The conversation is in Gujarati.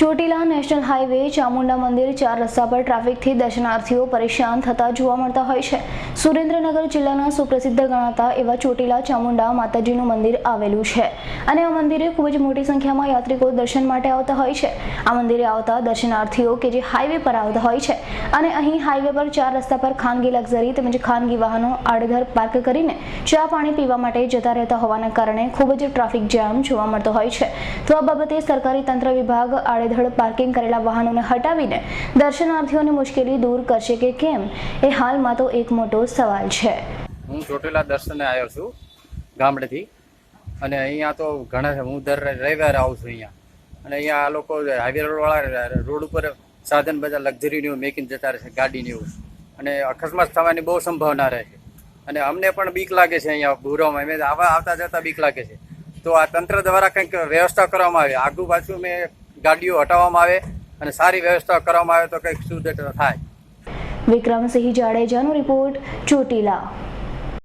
ચોટીલા નેશનલ હાઈવે ચામુંડા મંદિર ચાર રસ્તા પર ટ્રાફિકથી દર્શનાર્થીઓ પરેશાન થતા જોવા મળતા હોય છે. સુરેન્દ્રનગર જિલ્લાના સુપ્રસિદ્ધ ગણાતા એવા ચોટીલા ચામુંડા માતાજીનું મંદિર આવેલું છે અને આ મંદિરે ખૂબ જ મોટી સંખ્યામાં યાત્રિકો દર્શન માટે આવતા હોય છે. આ મંદિરે આવતા દર્શનાર્થીઓ કે જે હાઈવે પર આવતા હોય છે અને અહીં હાઈવે પર ચાર રસ્તા પર ખાનગી લક્ઝરી તેમજ ખાનગી વાહનો આડઘર પાર્ક કરીને ચા પાણી પીવા માટે જતા રહેતા હોવાના કારણે ખૂબ જ ટ્રાફિક જામ જોવા મળતો હોય છે. તો આ બાબતે સરકારી તંત્ર વિભાગ આડેધડ પાર્કિંગ કરેલા વાહનોને હટાવીને દર્શનાર્થીઓની મુશ્કેલી દૂર કરશે કે કેમ? એ હાલમાં તો એક મોટો સવાલ છે. હું ચોટીલા દર્શને આવ્યો છું ગામડેથી. અને અહીંયા તો ઘણા હું દર રવિવારે આવું છું અહીંયા. અને અહીંયા આ લોકો હાઈવે રોડવાળા રોડ ઉપર સાધન બધા લક્ઝરીનું મેકિંગ જતા રહે છે ગાડીને એવું. અને અકસ્માત થવાની બહુ સંભાવના રહે છે. અને અમને પણ બીક લાગે છે અહીંયા ભૂરામાં અમે આવા આવતા જતા બીક લાગે છે. તો આ તંત્ર દ્વારા કંઈક વ્યવસ્થા કરવામાં આવે. આગુ પાછું મેં ગાડીઓ હટાવવામાં આવે અને સારી વ્યવસ્થા કરવામાં આવે તો કંઈક સુધી થાય. વિક્રમસિંહ જાડેજાનો રિપોર્ટ ચોટીલા.